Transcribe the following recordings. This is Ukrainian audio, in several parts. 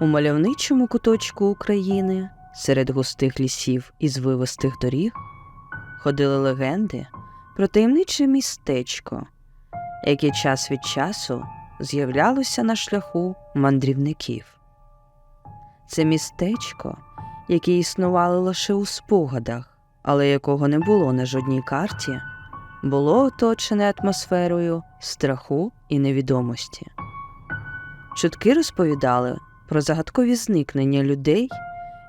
У мальовничому куточку України, серед густих лісів і звивистих доріг, ходили легенди про таємниче містечко, яке час від часу з'являлося на шляху мандрівників. Це містечко, яке існувало лише у спогадах, але якого не було на жодній карті, було оточене атмосферою страху і невідомості. Чутки розповідали про загадкові зникнення людей,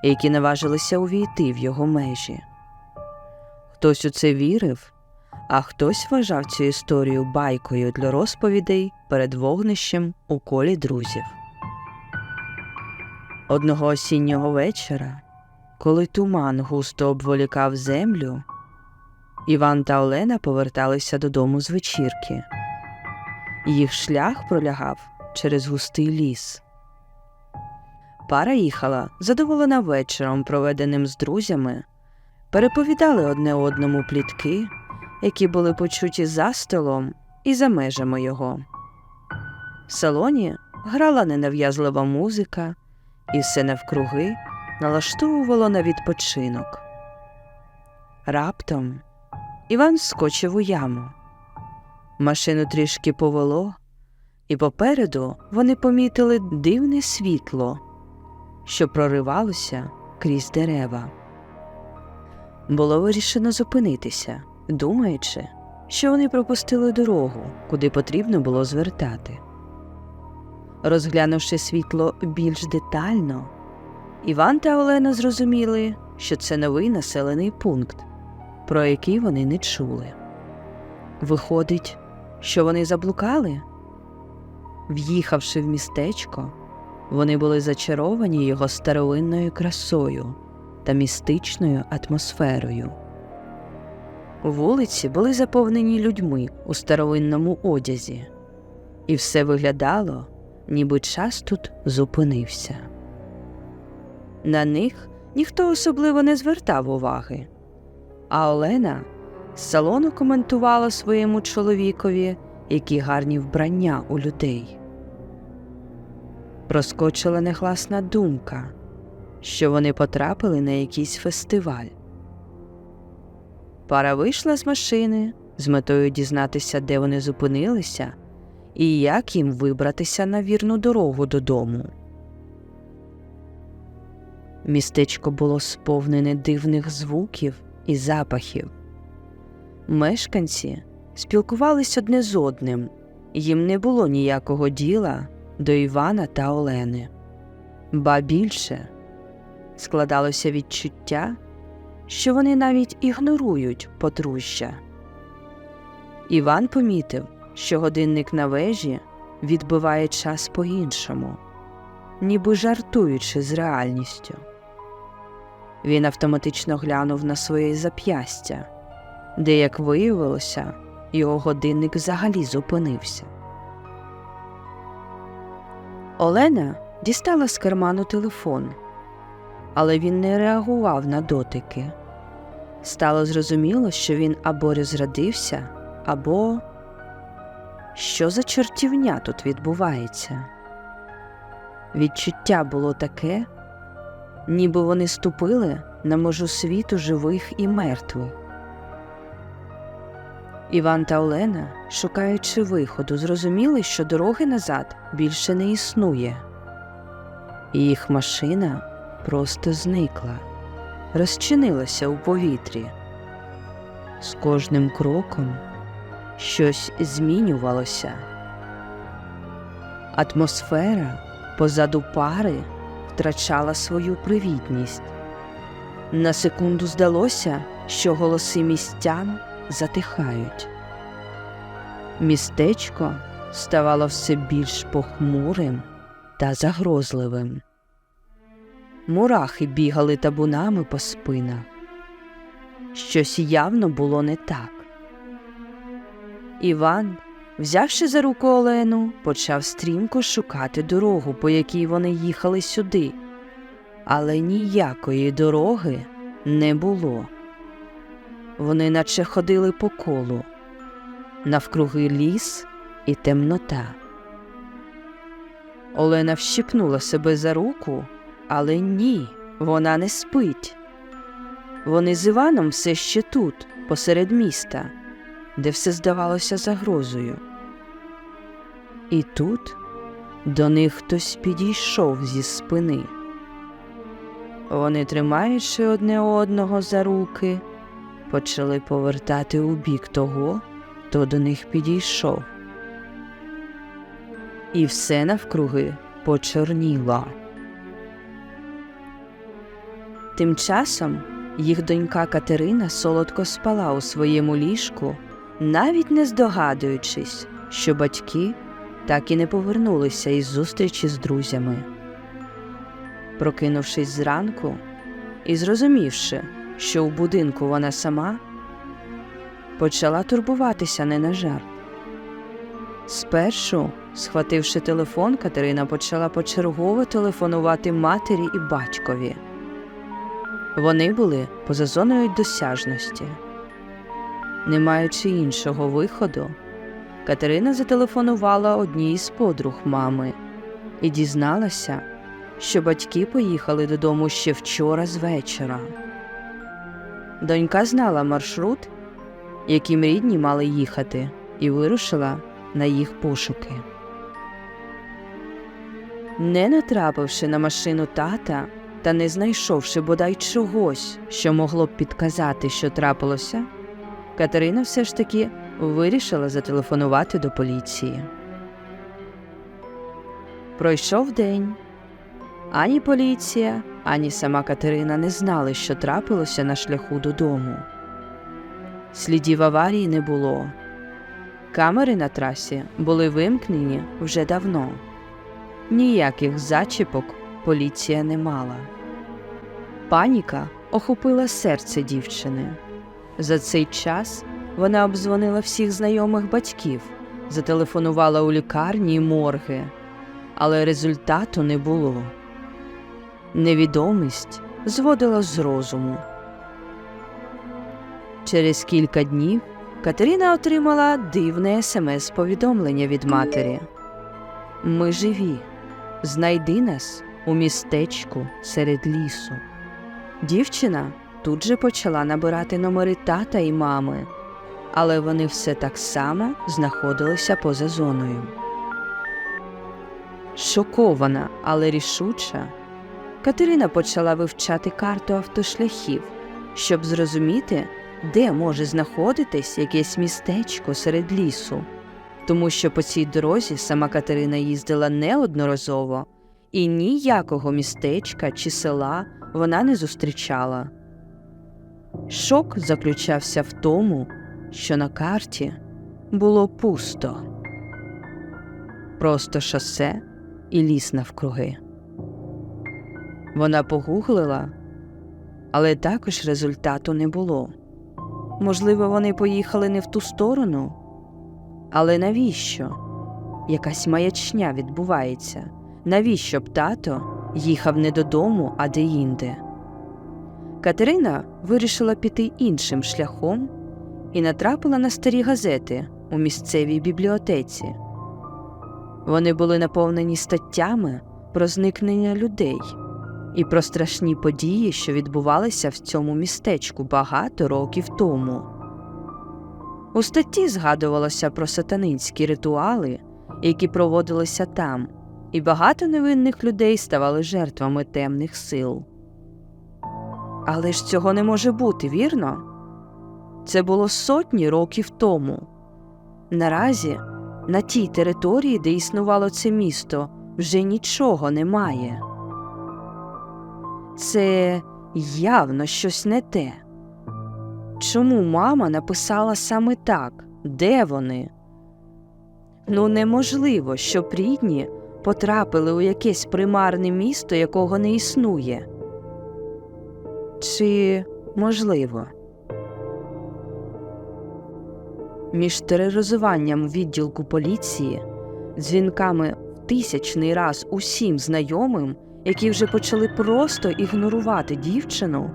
які наважилися увійти в його межі. Хтось у це вірив, а хтось вважав цю історію байкою для розповідей перед вогнищем у колі друзів. Одного осіннього вечора, коли туман густо обволікав землю, Іван та Олена поверталися додому з вечірки. Їх шлях пролягав через густий ліс. Пара їхала задоволена вечором, проведеним з друзями, переповідали одне одному плітки, які були почуті за столом і за межами його. В салоні грала ненав'язлива музика, і все навкруги налаштовувало на відпочинок. Раптом Іван скочив у яму. Машину трішки повело, і попереду вони помітили дивне світло, що проривалося крізь дерева. Було вирішено зупинитися, думаючи, що вони пропустили дорогу, куди потрібно було звертати. Розглянувши світло більш детально, Іван та Олена зрозуміли, що це новий населений пункт, про який вони не чули. Виходить, що вони заблукали? В'їхавши в містечко, вони були зачаровані його старовинною красою та містичною атмосферою. Вулиці були заповнені людьми у старовинному одязі, і все виглядало, ніби час тут зупинився. На них ніхто особливо не звертав уваги, а Олена з салону коментувала своєму чоловікові, які гарні вбрання у людей. Проскочила негласна думка, що вони потрапили на якийсь фестиваль. Пара вийшла з машини з метою дізнатися, де вони зупинилися, і як їм вибратися на вірну дорогу додому. Містечко було сповнене дивних звуків і запахів. Мешканці спілкувались одне з одним, їм не було ніякого діла до Івана та Олени. Ба більше складалося відчуття, що вони навіть ігнорують подружжя. Іван помітив, що годинник на вежі відбиває час по іншому, ніби жартуючи з реальністю. Він автоматично глянув на своє зап'ястя, де, як виявилося, його годинник взагалі зупинився. Олена дістала з карману телефон, але він не реагував на дотики. Стало зрозуміло, що він або розрадився, або що за чортівня тут відбувається. Відчуття було таке, ніби вони ступили на межу світу живих і мертвих. Іван та Олена, шукаючи виходу, зрозуміли, що дороги назад більше не існує, їх машина просто зникла, розчинилася у повітрі. З кожним кроком щось змінювалося. Атмосфера позаду пари втрачала свою привітність. На секунду здалося, що голоси містян затихають. Містечко ставало все більш похмурим та загрозливим. Мурахи бігали табунами по спинах. Щось явно було не так. Іван, взявши за руку Олену, почав стрімко шукати дорогу, по якій вони їхали сюди, але ніякої дороги не було. Вони наче ходили по колу, навкруги ліс і темнота. Олена вщипнула себе за руку, але ні, вона не спить. Вони з Іваном все ще тут, посеред міста, де все здавалося загрозою. І тут до них хтось підійшов зі спини. Вони, тримаючи одне одного за руки, почали повертати у бік того, хто до них підійшов. І все навкруги почорніло. Тим часом їх донька Катерина солодко спала у своєму ліжку, навіть не здогадуючись, що батьки так і не повернулися із зустрічі з друзями. Прокинувшись зранку і зрозумівши, що в будинку вона сама, почала турбуватися не на жарт. Спершу, схвативши телефон, Катерина почала почергово телефонувати матері і батькові. Вони були поза зоною досяжності. Не маючи іншого виходу, Катерина зателефонувала одній із подруг мами і дізналася, що батьки поїхали додому ще вчора з вечора. Донька знала маршрут, яким рідні мали їхати, і вирушила на їх пошуки. Не натрапивши на машину тата та не знайшовши бодай чогось, що могло б підказати, що трапилося, Катерина все ж таки вирішила зателефонувати до поліції. Пройшов день. Ані поліція, ані сама Катерина не знали, що трапилося на шляху додому. Слідів аварії не було. Камери на трасі були вимкнені вже давно. Ніяких зачіпок поліція не мала. Паніка охопила серце дівчини. За цей час вона обдзвонила всіх знайомих батьків, зателефонувала у лікарні й морги, але результату не було. Невідомість зводила з розуму. Через кілька днів Катерина отримала дивне смс-повідомлення від матері. Ми живі. Знайди нас у містечку серед лісу. Дівчина тут же почала набирати номери тата і мами, але вони все так само знаходилися поза зоною. Шокована, але рішуча, Катерина почала вивчати карту автошляхів, щоб зрозуміти, де може знаходитись якесь містечко серед лісу, тому що по цій дорозі сама Катерина їздила неодноразово і ніякого містечка чи села вона не зустрічала. Шок заключався в тому, що на карті було пусто, просто шосе і ліс навкруги. Вона погуглила, але також результату не було. Можливо, вони поїхали не в ту сторону, але навіщо? Якась маячня відбувається. Навіщо б тато їхав не додому, а деінде? Катерина вирішила піти іншим шляхом і натрапила на старі газети у місцевій бібліотеці. Вони були наповнені статтями про зникнення людей і про страшні події, що відбувалися в цьому містечку багато років тому. У статті згадувалося про сатанинські ритуали, які проводилися там, і багато невинних людей ставали жертвами темних сил. Але ж цього не може бути, вірно? Це було сотні років тому. Наразі на тій території, де існувало це місто, вже нічого немає. Це явно щось не те. Чому мама написала саме так? Де вони? Ну, неможливо, щоб рідні потрапили у якесь примарне місто, якого не існує. Чи можливо? Між тероризуванням відділку поліції, дзвінками в тисячний раз усім знайомим, які вже почали просто ігнорувати дівчину,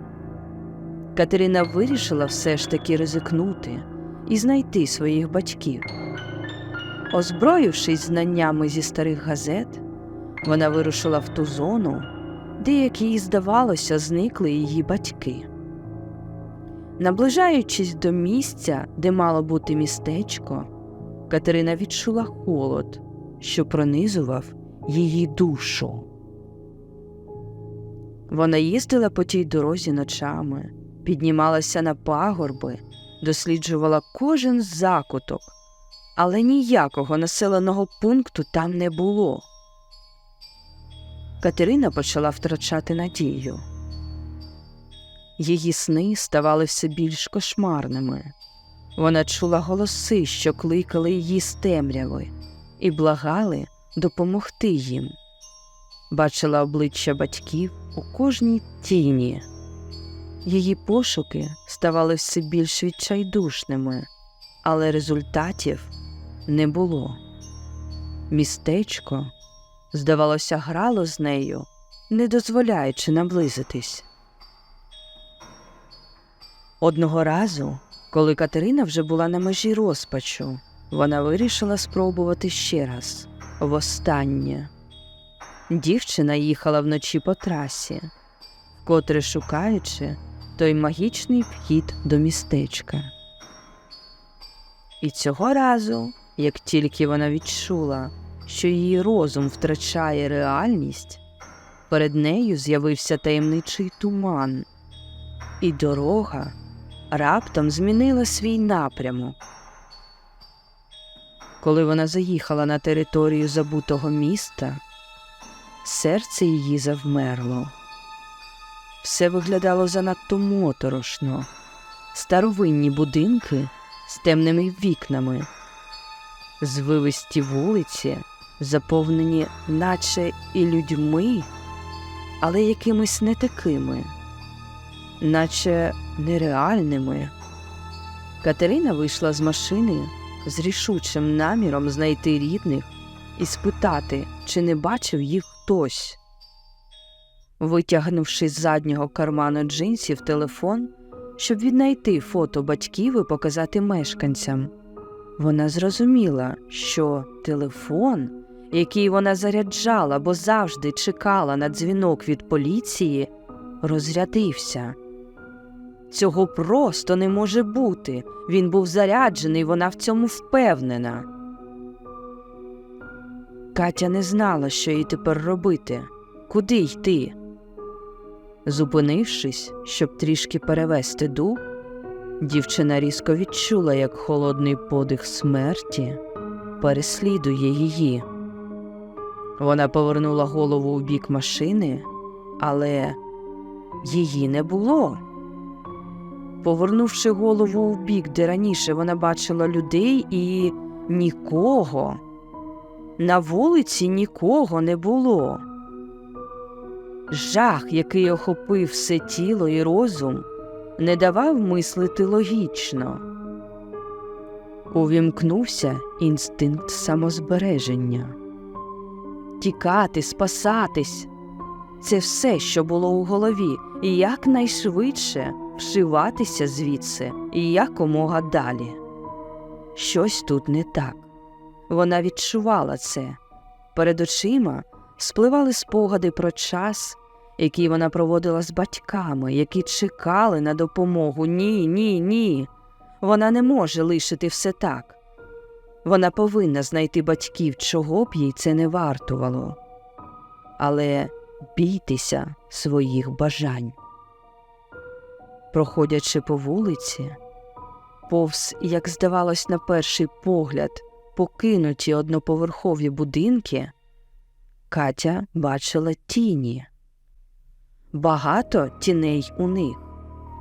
Катерина вирішила все ж таки ризикнути і знайти своїх батьків. Озброївшись знаннями зі старих газет, вона вирушила в ту зону, де, як їй здавалося, зникли її батьки. Наближаючись до місця, де мало бути містечко, Катерина відчула холод, що пронизував її душу. Вона їздила по тій дорозі ночами, піднімалася на пагорби, досліджувала кожен закуток, але ніякого населеного пункту там не було. Катерина почала втрачати надію. Її сни ставали все більш кошмарними. Вона чула голоси, що кликали її з темряви, і благали допомогти їм. Бачила обличчя батьків у кожній тіні. Її пошуки ставали все більш відчайдушними, але результатів не було. Містечко, здавалося, грало з нею, не дозволяючи наблизитись. Одного разу, коли Катерина вже була на межі розпачу, вона вирішила спробувати ще раз востаннє. Дівчина їхала вночі по трасі, вкотре шукаючи той магічний вхід до містечка. І цього разу, як тільки вона відчула, що її розум втрачає реальність, перед нею з'явився таємничий туман, і дорога раптом змінила свій напрямок. Коли вона заїхала на територію забутого міста, серце її завмерло. Все виглядало занадто моторошно, старовинні будинки з темними вікнами, звивисті вулиці, заповнені, наче і людьми, але якимись не такими, наче нереальними. Катерина вийшла з машини з рішучим наміром знайти рідних і спитати, чи не бачив їх хтось. Витягнувши з заднього карману джинсів телефон, щоб віднайти фото батьків і показати мешканцям, вона зрозуміла, що телефон, який вона заряджала, бо завжди чекала на дзвінок від поліції, розрядився. Цього просто не може бути. Він був заряджений, вона в цьому впевнена. Катя не знала, що їй тепер робити, куди йти. Зупинившись, щоб трішки перевести дух, дівчина різко відчула, як холодний подих смерті переслідує її. Вона повернула голову у бік машини, але її не було. Повернувши голову в бік, де раніше вона бачила людей і нікого. На вулиці нікого не було. Жах, який охопив все тіло і розум, не давав мислити логічно. Увімкнувся інстинкт самозбереження. Тікати, спасатись це все, що було у голові, і якнайшвидше вшиватися звідси і якомога далі. Щось тут не так. Вона відчувала це. Перед очима спливали спогади про час, який вона проводила з батьками, які чекали на допомогу. Ні, ні, ні. Вона не може лишити все так. Вона повинна знайти батьків, чого б їй це не вартувало. Але бійтеся своїх бажань. Проходячи по вулиці, повз, як здавалось, на перший погляд, покинуті одноповерхові будинки, Катя бачила тіні. Багато тіней у них,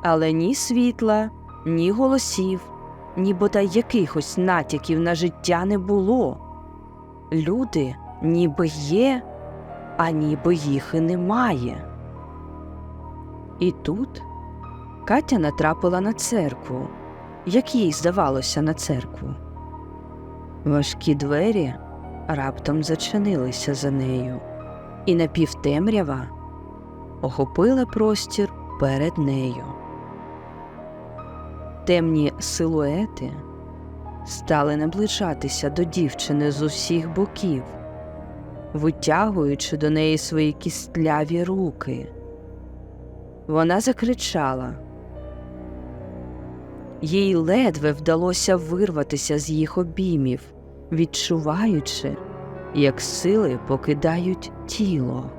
але ні світла, ні голосів, ні бодай якихось натяків на життя не було. Люди ніби є, а ніби їх і немає. І тут Катя натрапила на церкву, як їй здавалося на церкву. Важкі двері раптом зачинилися за нею, і напівтемрява охопила простір перед нею. Темні силуети стали наближатися до дівчини з усіх боків. витягуючи до неї свої кістляві руки. Вона закричала. Їй ледве вдалося вирватися з їх обіймів, відчуваючи, як сили покидають тіло.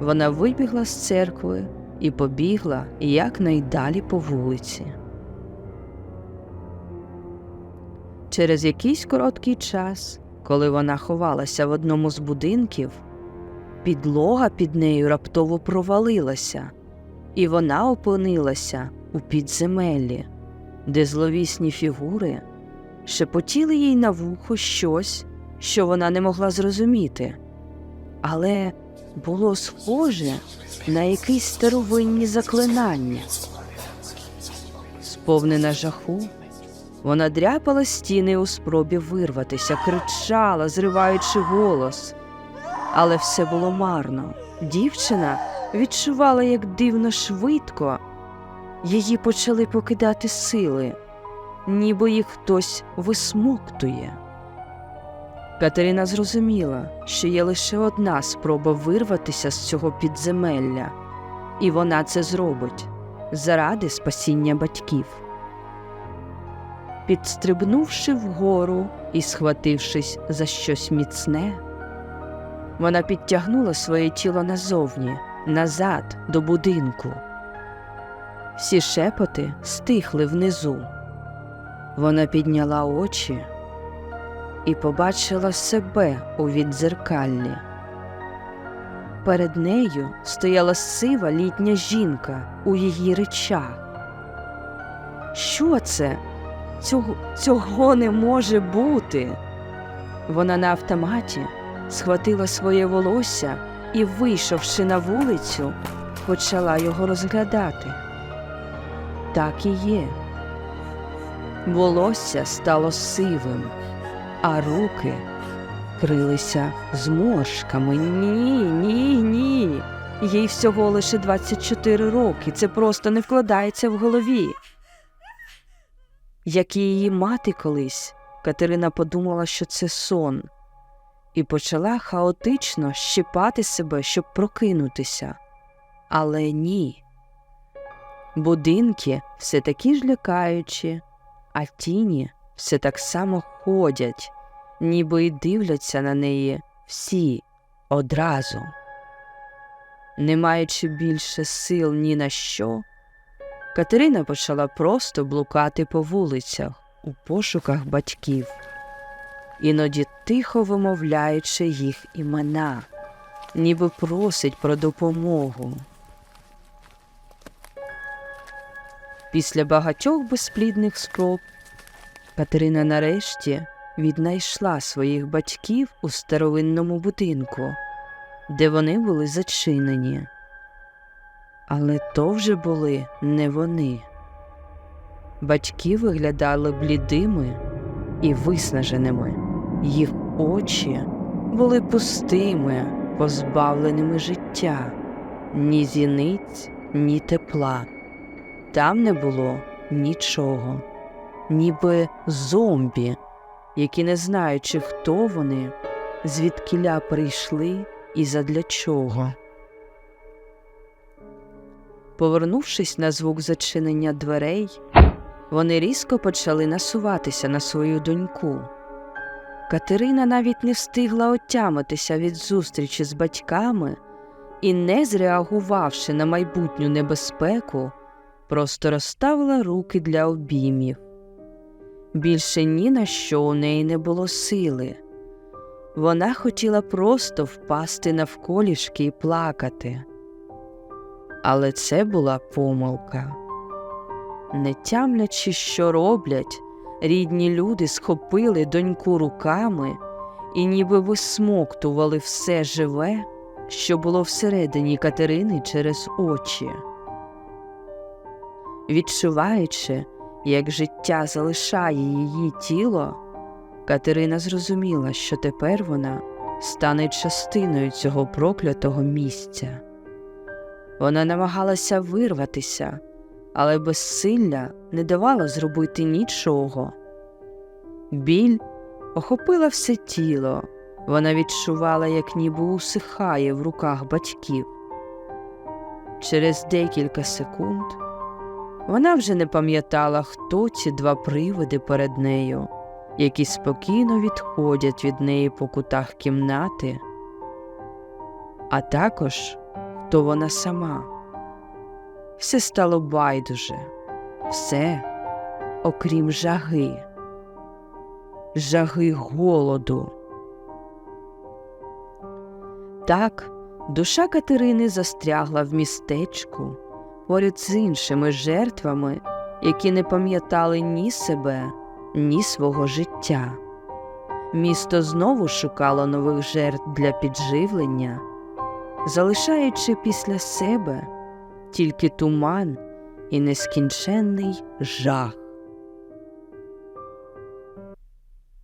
Вона вибігла з церкви і побігла якнайдалі по вулиці. Через якийсь короткий час, коли вона ховалася в одному з будинків, підлога під нею раптово провалилася, і вона опинилася у підземеллі, де зловісні фігури шепотіли їй на вухо щось, що вона не могла зрозуміти, але було схоже на якісь старовинні заклинання. Сповнена жаху, вона дряпала стіни у спробі вирватися, кричала, зриваючи голос. Але все було марно. Дівчина відчувала, як дивно швидко її почали покидати сили, ніби їх хтось висмоктує. Катерина зрозуміла, що є лише одна спроба вирватися з цього підземелля, і вона це зробить заради спасіння батьків. Підстрибнувши вгору і схватившись за щось міцне, вона підтягнула своє тіло назовні, назад до будинку. Всі шепоти стихли внизу. Вона підняла очі і побачила себе у віддзеркаллі. Перед нею стояла сива літня жінка у її речах. Що це? Цього, цього не може бути. Вона на автоматі схватила своє волосся і, вийшовши на вулицю, почала його розглядати. Так і є. Волосся стало сивим, а руки крилися зморшками. Ні, ні, ні. Їй всього лише 24 роки. Це просто не вкладається в голові. Як і її мати колись, Катерина подумала, що це сон, і почала хаотично щипати себе, щоб прокинутися. Але ні. Будинки все такі ж лякаючі, а тіні все так само ходять, ніби й дивляться на неї всі одразу. Не маючи більше сил ні на що, Катерина почала просто блукати по вулицях у пошуках батьків, іноді тихо вимовляючи їх імена, ніби просить про допомогу. Після багатьох безплідних спроб Катерина нарешті віднайшла своїх батьків у старовинному будинку, де вони були зачинені. Але то вже були не вони. Батьки виглядали блідими і виснаженими, їх очі були пустими, позбавленими життя, ні зіниць, ні тепла. Там не було нічого, ніби зомбі, які, не знаючи, хто вони, звідкіля прийшли і задля чого. Повернувшись на звук зачинення дверей, вони різко почали насуватися на свою доньку. Катерина навіть не встигла отямитися від зустрічі з батьками і, не зреагувавши на майбутню небезпеку, просто розставила руки для обіймів. Більше ні на що у неї не було сили. Вона хотіла просто впасти навколішки і плакати. Але це була помилка. Не тямлячи, що роблять, рідні люди схопили доньку руками і ніби висмоктували все живе, що було всередині Катерини через очі. Відчуваючи, як життя залишає її тіло, Катерина зрозуміла, що тепер вона стане частиною цього проклятого місця. Вона намагалася вирватися, але безсилля не давала зробити нічого. Біль охопила все тіло, Вона відчувала, як ніби усихає в руках батьків. Через декілька секунд вона вже не пам'ятала, хто ці два привиди перед нею, які спокійно відходять від неї по кутах кімнати, а також хто вона сама. Все стало байдуже, все, окрім жаги, жаги голоду. Так, душа Катерини застрягла в містечку поряд з іншими жертвами, які не пам'ятали ні себе, ні свого життя. Місто знову шукало нових жертв для підживлення, залишаючи після себе тільки туман і нескінченний жах.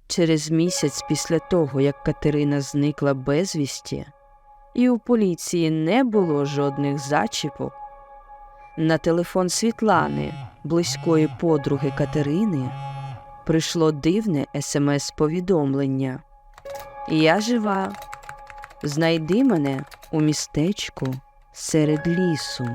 Через місяць після того, як Катерина зникла безвісті, і у поліції не було жодних зачіпок, на телефон Світлани, близької подруги Катерини, прийшло дивне смс-повідомлення. Я жива. Знайди мене у містечку серед лісу.